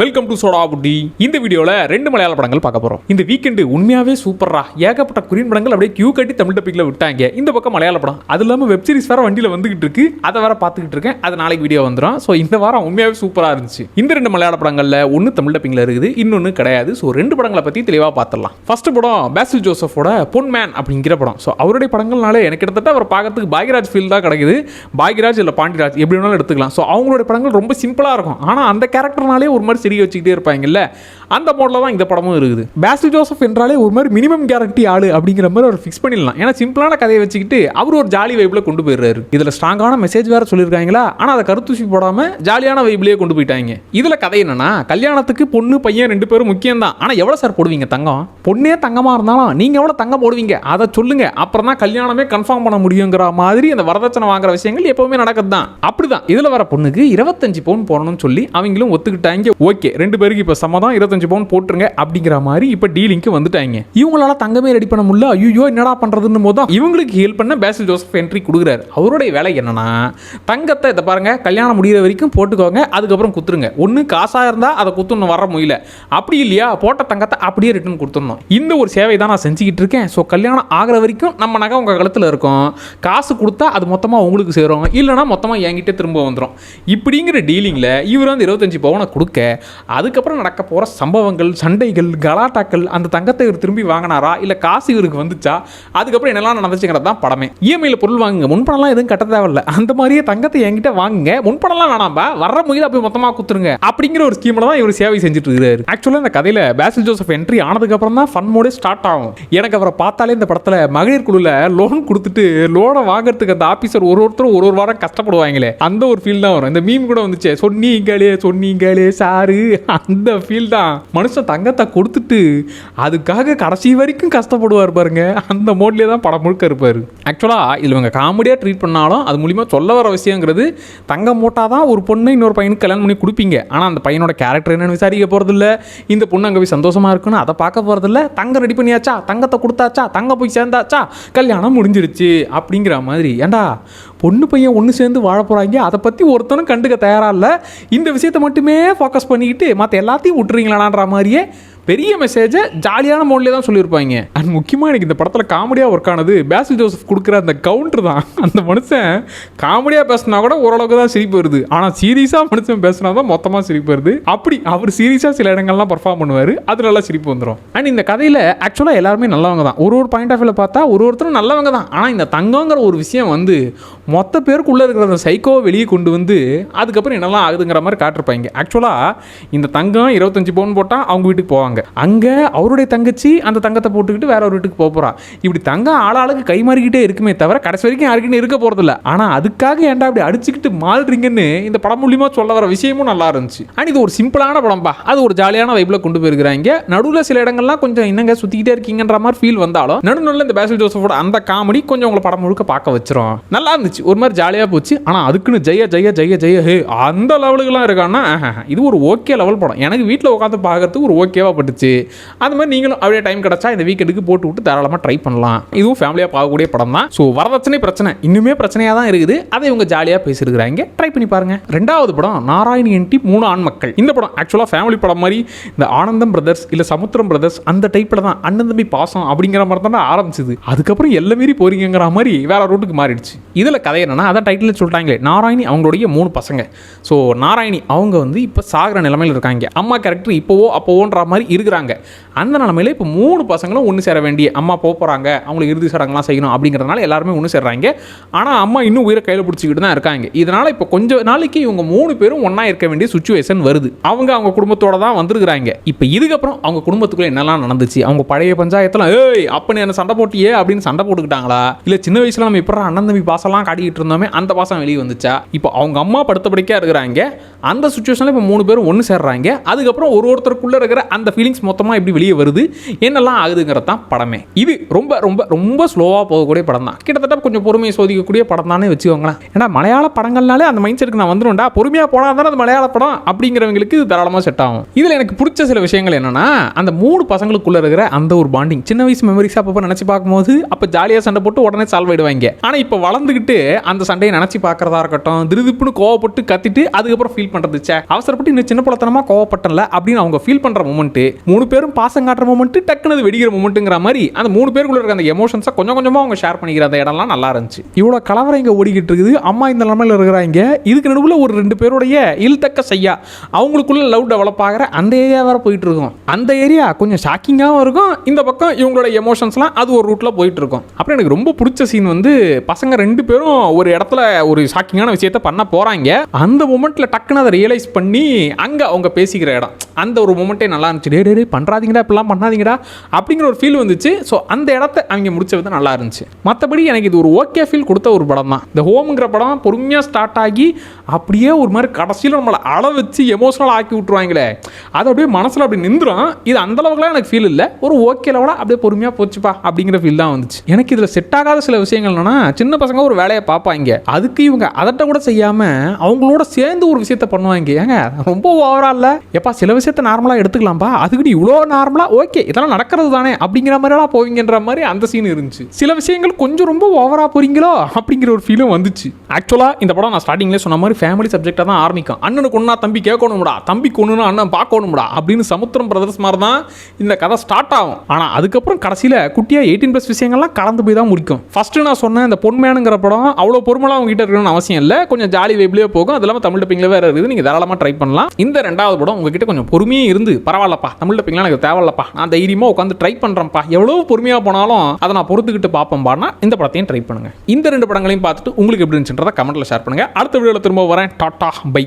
Welcome to soda புட்டி இந்த வீடியோவில் ரெண்டு மலையாள படங்கள் பார்க்க போகிறோம் இந்த வீக்கெண்டு உண்மையாகவே சூப்பரா ஏகப்பட்ட குரியன் படங்கள் அப்படியே கியூ கட்டி தமிழ் டப்பிக்கில் விட்டாங்க. இந்த பக்கம் மலையாள படம். அது இல்லாமல் வெப் சீரிஸ் வேற வண்டியில் வந்துகிட்டு இருக்கு. அதை வேற பார்த்துக்கிட்டு இருக்கேன். அது நாளைக்கு வீடியோ வந்துடும் ஸோ இந்த வாரம் உண்மையாகவே சூப்பராக இருந்துச்சு. இந்த ரெண்டு மலையாள படங்களில் ஒன்று தமிழ் டப்பிங்கில் இருக்குது. இன்னொன்று கிடையாது. ஸோ ரெண்டு படங்களை பற்றி தெளிவாக பார்த்துடலாம். ஃபர்ஸ்ட் படம் பேசில் ஜோசஃபோட பொன் மேன் அப்படிங்கிற படம். ஸோ அவருடைய படங்கள்னாலே எனக்கு கிட்டத்தட்ட அவர் பார்க்கறதுக்கு பாக்யராஜ் ஃபீல் தான் கிடைக்குது. பாக்யராஜ் இல்லை பாண்டியராஜ் எப்படி வேணாலும் எடுத்துக்கலாம். ஸோ அவங்களுடைய படங்கள் ரொம்ப சிம்பிளாக இருக்கும். ஆனால் அந்த கேரக்டர்னாலே ஒரு மாதிரி சிரிக்க வச்சுக்கிட்டே இருப்பாங்கல்ல அந்த மோடில் தான் இந்த படமும் இருக்குது. பேசில் ஜோசப் என்றாலே ஒரு மாதிரி மினிமம் கேரக்டி ஆளு அப்படிங்கிற மாதிரி அவர் ஃபிக்ஸ் பண்ணிடலாம். ஏன்னா சிம்பிளான கதையை வச்சுக்கிட்டு அவர் ஒரு ஜாலி வைப்பில் கொண்டு போயிடுறாரு. இதில் ஸ்ட்ராங்கான மெசேஜ் வேற சொல்லியிருக்காங்களா? ஆனால் அதை கருத்துசி போடாமல் ஜாலியான வைப்லேயே கொண்டு போயிட்டாங்க. இதில் கதை என்னன்னா கல்யாணத்துக்கு பொண்ணு பையன் ரெண்டு பேரும் முக்கியம் தான் ஆனால் எவ்வளோ சார் போடுவீங்க தங்கம்? பொண்ணே தங்கமாக இருந்தாலும் நீங்கள் எவ்வளோ தங்கம் போடுவீங்க? அதை சொல்லுங்க. அப்புறம் தான் கல்யாணமே கன்ஃபார்ம் பண்ண முடியுங்கிற மாதிரி அந்த வரதட்சணை வாங்குற விஷயங்கள் எப்பவுமே நடக்குது தான் அப்படிதான். இதில் வர பொண்ணுக்கு இருபத்தஞ்சு பவுன் போடணும்னு சொல்லி அவங்களும் ஒத்துக்கிட்டாங்க. ஓகே ரெண்டு பேருக்கு இப்போ சமதம் இருபத்தஞ்சு பவுன் போட்டுருங்க அப்படிங்கிற மாதிரி இப்போ டீலிங்க்கு வந்துட்டாங்க. இவங்களால தங்கமே ரெடி பண்ண முடியல ஐயோ என்னடா பண்ணுறதுன்னு போது இவங்களுக்கு ஹெல்ப் பண்ண பேசில் ஜோசப் என்ட்ரி கொடுக்குறாரு. அவருடைய வேலை என்னன்னா தங்கத்தை இதை பாருங்க கல்யாணம் முடிகிற வரைக்கும் போட்டுக்கோங்க அதுக்கப்புறம் குத்துருங்க. ஒன்று காசாக இருந்தால் அதை குத்துணும் வர முடியல. அப்படி இல்லையா? போட்ட தங்கத்தை அப்படியே ரிட்டர்ன் கொடுத்துடணும். இந்த ஒரு சேவை தான் நான் செஞ்சுக்கிட்டு இருக்கேன். ஸோ கல்யாணம் ஆகிற வரைக்கும் நம்ம நகை உங்கள் கழுத்தில் இருக்கும். காசு கொடுத்தா அது மொத்தமாக உங்களுக்கு சேரும். இல்லைனா மொத்தமாக என்கிட்ட திரும்ப வந்துடும் இப்படிங்கிற டீலிங்கில் இவர் வந்து இருபத்தஞ்சி பவுனை கொடுக்க அதுக்கப்புறம் நடக்க போகிற சம்பவங்கள் சண்டைகள் கலாட்டாக்கள் அந்த தங்கத்தை இவர் திரும்பி வாங்கினாரா? இல்லை காசு இவருக்கு வந்துச்சா? அதுக்கப்புறம் என்னெல்லாம் நடந்துச்சுங்கிறது தான் படமே. இஎம்ஐயில் பொருள் வாங்குங்க. முன்பணம்லாம் எதுவும் கட்ட தேவையில்ல. அந்த மாதிரியே தங்கத்தை என்கிட்ட வாங்குங்க. முன்பணம்லாம் வேணாம்பா வர்ற முயல போய் மொத்தமாக குத்துருங்க. அப்படிங்கிற ஒரு ஸ்கீமில் தான் இவர் சேவை செஞ்சுட்டு இருக்காரு ஆக்சுவலாக இந்த கதையில் பேசில் ஜோசப் என்ட்ரி ஆனதுக்கப்புறம் தான் ஃபன் மோடே ஸ்டார்ட் ஆகும். எனக்கு அவரை பார்த்தாலே இந்த படத்தில் மகளிர் குழுவில் லோன் கொடுத்துட்டு லோனை வாங்குறதுக்கு அந்த ஆஃபீஸர் ஒரு ஒருத்தரும் ஒரு ஒரு வாரம் கஷ்டப்படுவாங்களே. அந்த ஒரு ஃபீல் தான் வரும். இந்த மீம் கூட வந்துச்சு. சொன்னீங்களே சொன்னீங்களே சாரு அந்த ஃபீல் தான். மனுஷன் தங்கத்தை கொடுத்துட்டு அதுக்காக கடைசி வரைக்கும் கஷ்டப்படுவார் பாருங்க. அந்த மோட்லேயே தான் படம் முழுக்க இருப்பார். ஆக்சுவலாக இதில் இவங்க காமெடியாக ட்ரீட் பண்ணாலும் அது மூலிமா சொல்ல வர விஷயங்கிறது தங்கம் போட்டால் தான் ஒரு பொண்ணு இன்னொரு பையனுக்கு கல்யாணம் பண்ணி கொடுப்பீங்க. ஆனால் அந்த பையனோட கேரக்டர் என்னன்னு விசாரிக்க போகிறதில்ல இந்த பொண்ணு அங்கே போய் சந்தோஷமாக இருக்குன்னு அதை பார்க்க போகிறதில்ல தங்கம் ரெடி பண்ணியாச்சா? தங்கத்தை கொடுத்தாச்சா? தங்க போய் சேர்ந்தாச்சா? கல்யாணம் முடிஞ்சிருச்சு. அப்படிங்கிற மாதிரி. ஏண்டா பொண்ணு பையன் ஒன்று சேர்ந்து வாழ போகிறாங்க அதை பற்றி ஒருத்தனும் கண்டுக்க தயாராக இல்லை. இந்த விஷயத்தை மட்டுமே ஃபோக்கஸ் பண்ணிக்கிட்டு மற்ற எல்லாத்தையும் விட்டுறீங்களான்ற மாதிரியே பெரிய மெசேஜை ஜாலியான மோட்லேயே தான் சொல்லியிருப்பாங்க. அண்ட் முக்கியமாக எனக்கு இந்த படத்தில் காமெடியாக ஒர்க் ஆனது பேசில் ஜோசப் கொடுக்குற அந்த கவுண்டர் தான். அந்த மனுஷன் காமெடியாக பேசினா கூட ஓரளவுக்கு தான் சிரிப்பு வருது. ஆனால் சீரியஸாக மனுஷன் பேசினா தான் மொத்தமாக சிரிப்பு வருது. அப்படி அவர் சீரியஸாக சில இடங்கள்லாம் பர்ஃபார்ம் பண்ணுவார். அது நல்லா சிரிப்பு வந்துடும் அண்ட் இந்த கதையில் ஆக்சுவலாக எல்லாருமே நல்லவங்க தான். ஒரு ஒரு பாயிண்ட் ஆஃப் வியூவில் பார்த்தா ஒரு ஒருத்தரும் நல்லவங்க தான். ஆனால் இந்த தங்கங்கிற ஒரு விஷயம் வந்து மொத்த பேருக்குள்ளே இருக்கிற அந்த சைக்கோவை வெளியே கொண்டு வந்து அதுக்கப்புறம் என்னெல்லாம் ஆகுதுங்கிற மாதிரி காட்டிருப்பாங்க. ஆக்சுவலாக இந்த தங்கம் இருபத்தஞ்சி பவுன் போட்டால் அவங்க வீட்டுக்கு போவாங்க. அங்கே அவருடைய தங்கச்சி அந்த தங்கத்தை போட்டுக்கிட்டு வேற ஒரு வீட்டுக்கு போக போகிறா இப்படி தங்கம் ஆளாளுக்கு கை மாறிக்கிட்டே இருக்குமே தவிர கடைசி வரைக்கும் யாருக்குன்னு இருக்க போகிறதில்ல ஆனால் அதுக்காக ஏன்டா அப்படி அடிச்சுக்கிட்டு மாறுறீங்கன்னு இந்த படம் மூலியமாக சொல்ல வர விஷயமும் நல்லா இருந்துச்சு. அண்ட் இது ஒரு சிம்பிளான படம்பா. அது ஒரு ஜாலியான வைப்பில் கொண்டு போயிருக்கிறாங்க. நடுவில் சில இடங்கள்லாம் கொஞ்சம் என்னங்க சுற்றிக்கிட்டே இருக்கீங்கன்ற மாதிரி ஃபீல் வந்தாலும் நடுநடுவில் இந்த பேசல் ஜோசஃபோட அந்த காமெடி கொஞ்சம் உங்களை படம் முழுக்க பார்க்க வச்சிரும். நல்லா இருந்துச்சு. ஒரு மாதிரி ஜாலியாக போச்சு. ஆனால் அதுக்குன்னு ஜெய ஜெய ஜெய ஜெய ஹே அந்த லெவலுக்குலாம் இருக்கான்னா இது ஒரு ஓகே லெவல் படம். எனக்கு வீட்டில் உட்காந்து பார்க்கறதுக்கு ஒரு ஓகேவாக பட்டுச்சு. அது மாதிரி நீங்களும் அப்படியே டைம் கிடச்சா இந்த வீக்கெண்டுக்கு போட்டு விட்டு தாராளமாக ட்ரை பண்ணலாம். இதுவும் ஃபேமிலியாக பார்க்கக்கூடிய படம் தான். ஸோ வரதட்சணை பிரச்சனை. இன்னுமே பிரச்சனையாக தான் இருக்குது. அதை இவங்க ஜாலியாக பேசியிருக்கிறாங்க. ட்ரை பண்ணி பாருங்க. ரெண்டாவது படம் நாராயணி என்டி மூணு ஆண் மக்கள். இந்த படம் ஆக்சுவலாக ஃபேமிலி படம் மாதிரி இந்த ஆனந்தம் பிரதர்ஸ் இல்லை சமுத்திரம் பிரதர்ஸ் அந்த டைப்பில் தான். அண்ணன் தம்பி பாசம் அப்படிங்கிற மாதிரி தான் ஆரம்பிச்சது. அதுக்கப்புறம் எல்லாம் மீறி போறீங்கிற மாதிரி வேற ரூட்டுக்கு மாறிடுச்சு. இதில் கதை என்னென்னா அதான் டைட்டில் சொல்லிட்டாங்களே நாராயணி அவங்களுடைய மூணு பசங்க. ஸோ நாராயணி அவங்க வந்து இப்போ சாகிற நிலமையில் இருக்காங்க. அம்மா கேரக்டர் இப்போவோ அப்போவோன்ற மாதிரி இருக்கிறாங்க. அந்த நிலமையில இப்போ மூணு பசங்களும் ஒன்று சேர வேண்டிய அம்மா போக போகிறாங்க அவங்களுக்கு இறுதி சடங்குலாம் செய்யணும் அப்படிங்கிறதுனால எல்லாருமே ஒன்று சேர்றாங்க. ஆனால் அம்மா இன்னும் உயிரை கையில் பிடிச்சிக்கிட்டு தான் இருக்காங்க. இதனால் இப்போ கொஞ்சம் நாளைக்கு இவங்க மூணு பேரும் ஒன்றா இருக்க வேண்டிய சுச்சுவேஷன் வருது. அவங்க அவங்க குடும்பத்தோட தான் வந்திருக்கிறாங்க. இப்போ இதுக்கப்புறம் அவங்க குடும்பத்துக்குள்ளே என்னெல்லாம் நடந்துச்சு? அவங்க பழைய பஞ்சாயத்தில் ஏய் அப்போ என்ன சண்டை போட்டியே? அப்படின்னு சண்டை போட்டுக்கிட்டாங்களா? இல்லை சின்ன வயசில் நம்ம இப்போ அண்ணன் தம்பி பாசம்லாம் ஆடிக்கிட்டு இருந்தோமே அந்த பாசம் வெளியே வந்துச்சா? இப்போ அவங்க அம்மா படுத்த படிக்கா இருக்கிறாங்க. அந்த சுச்சுவேஷனில் இப்போ மூணு பேரும் ஒன்று சேர்றாங்க. அதுக்கப்புறம் ஒரு ஒருத்தருக்குள்ளே இருக்கிற அந்த ஃபீலிங்ஸ் மொத்தமாக எப்படி வெளியே வருது. என்னெல்லாம் ஆகுதுங்கிறது தான் படமே. இது ரொம்ப ரொம்ப ரொம்ப ஸ்லோவாக போகக்கூடிய படம் தான். கிட்டத்தட்ட கொஞ்சம் பொறுமையை சோதிக்கக்கூடிய படம் தானே வச்சுக்கோங்களேன். ஏன்னா மலையாள படங்கள்னாலே அந்த மைண்ட் செட்டுக்கு நான் வந்துடும்டா பொறுமையாக போனால் தானே அது மலையாள படம் அப்படிங்கிறவங்களுக்கு இது தாராளமாக செட் ஆகும். இதில் எனக்கு பிடிச்ச சில விஷயங்கள் என்னென்னா அந்த மூணு பசங்களுக்குள்ள இருக்கிற அந்த ஒரு பாண்டிங் சின்ன வயசு மெமரிஸ் அப்பப்போ நினச்சி பார்க்கும்போது அப்போ ஜாலியாக சண்டை போட்டு உடனே சால்வ் ஆயிடுவாங்க. ஆனால் இப்போ வளர்ந்துக்கிட்டு அந்த சண்டையை நினச்சி பார்க்கறதா இருக்கட்டும் திருதிப்புன்னு கோவப்பட்டு கத்திட்டு அதுக்கப்புறம் ஃபீல் பண்ணுறது சே அவசரப்பட்டு இன்னும் சின்ன பழத்தனமாக கோவப்பட்டல அப்படின்னு அவங்க ஃபீல் பண்ணுற மூமெண்ட்டு மூணு பேரும் பாசம் காட்டுற மூமெண்ட்டு டக்குனது அது வெடிக்கிற மூமெண்ட்டுங்கிற மாதிரி அந்த மூணு பேருக்குள்ள இருக்க அந்த எமோஷன்ஸை கொஞ்சம் கொஞ்சமாக அவங்க ஷேர் பண்ணிக்கிற அந்த இடம்லாம் நல்லா இருந்துச்சு. இவ்வளோ கலவரம் இங்கே ஓடிக்கிட்டு இருக்குது. அம்மா இந்த நிலமையில் இருக்கிறாங்க இதுக்கு நடுவில் ஒரு ரெண்டு பேருடைய இல்தக்க செய்யா அவங்களுக்குள்ள லவ் டெவலப் ஆகிற அந்த ஏரியா வேற போயிட்டு இருக்கும். அந்த ஏரியா கொஞ்சம் ஷாக்கிங்காகவும் இருக்கும். இந்த பக்கம் இவங்களோட எமோஷன்ஸ்லாம் அது ஒரு ரூட்டில் போயிட்டு இருக்கும். அப்புறம் எனக்கு ரொம்ப பிடிச்ச சீன் வந்து பசங்க ரெண்டு பேரும் ஒரு இடத்துல ஒரு ஷாக்கிங்கான விஷயத்த பண்ண போகிறாங்க அந்த மூமெண்ட்டில் டக்குன்னு அதை ரியலைஸ் பண்ணி அங்கே அவங்க பேசிக்கிற இடம். அந்த ஒரு மூமெண்ட்டே நல்லா இருந்துச்சு. டே டே பண்ணுறாதீங்கடா இப்படிலாம் பண்ணாதீங்கடா அப்படிங்கிற ஒரு ஃபீல் வந்துச்சு. ஸோ அந்த இடத்த அவங்க முடிச்ச விதம் நல்லா இருந்துச்சு. மற்றபடி எனக்கு இது ஒரு ஓகே ஃபீல் கொடுத்த ஒரு படம் தான். இந்த ஹோம்ங்கிற படம் பொறுமையாக ஸ்டார்ட் ஆகி அப்படியே ஒரு மாதிரி கடைசியில் நம்மளை அள வச்சு எமோஷனல் ஆக்கி விட்ருவாங்களே அது அப்படியே மனசில் அப்படி நின்றுடும் இது அந்தளவுக்குலாம் எனக்கு ஃபீல் இல்லை. ஒரு ஓகே லெவலாக அப்படியே பொறுமையாக போச்சுப்பா அப்படிங்கிற ஃபீல் தான் வந்துச்சு. எனக்கு இதில் செட் ஆகாத சில விஷயங்கள் என்னன்னா சின்ன பசங்க ஒரு வேலையை பார்ப்பாங்க. அதுக்கு இவங்க அதட்ட கூட செய்யாமல் அவங்களோட சேர்ந்து ஒரு விஷயத்த பண்ணுவாங்க. ஏங்க ரொம்ப ஓவரால் இல்லை? எப்பா சில விஷயத்த நார்மலாக எடுத்துக்கலாம்ப்பா அதுக்கு நீ இவ்வளோ நார்மலாக ஓகே இதெல்லாம் நடக்கிறது தானே அப்படிங்கிற மாதிரிலாம் போவீங்கன்ற மாதிரி அந்த சீன் இருந்துச்சு. சில விஷயங்கள் கொஞ்சம் ரொம்ப ஓவராக போறீங்களோ அப்படிங்கிற ஒரு ஃபீலும் வந்துச்சு. ஆக்சுவலாக இந்த படம் நான் ஸ்டார்டிங்லேயே சொன்ன மாதிரி ஃபேமிலி சப்ஜெக்டாக தான் ஆரம்பிக்கும். அண்ணனுக்கு ஒன்றா தம்பி கேட்கணும்டா தம்பி கொண்டுனா அண்ணன் பார்க்கணும்டா அப்படின்னு சமுத்திரம் பிரதர்ஸ் மாதிரி தான் இந்த கதை ஸ்டார்ட் ஆகும். ஆனால் அதுக்கப்புறம் கடைசியில் குட்டியாக எயிட்டீன் ப்ளஸ் விஷயங்கள்லாம் கலந்து போய் தான் முடிக்கும். ஃபஸ்ட்டு நான் சொன்னேன் இந்த பொன்மேனுங்கிற படம் அவ்வளோ பொறுமலாம் உங்ககிட்ட இருக்கணும்னு அவசியம் இல்லை. கொஞ்சம் ஜாலி வைப்லேயே போகும். அது இல்லாமல் தமிழ் டப்பிங்கில் வேறு இருக்குது. நீங்கள் தாராளமாக ட்ரை பண்ணலாம். இந்த ரெண்டாவது படம் உங்ககிட்ட கொஞ்சம் பொறுமையே இருந்து பரவாயில்லப்பா தமிழ் டப்பிங்லாம் எனக்கு தேவையில்லப்பா நான் தைரியமாக உட்காந்து ட்ரை பண்ணுறேன்ப்பா எவ்வளோ பொறுமையாக போனாலும் அதை நான் பொறுத்துக்கிட்டு பார்ப்பேன்பான்னா இந்த படத்தையும் ட்ரை பண்ணுங்க. இந்த ரெண்டு படங்களையும் பார்த்துட்டு உங்களுக்கு எப்படி இருந்துச்சுன்றதை கமெண்ட்டில் ஷேர் பண்ணுங்க. அடுத்த வீடியோவில் திரும்ப வரேன். Tata bye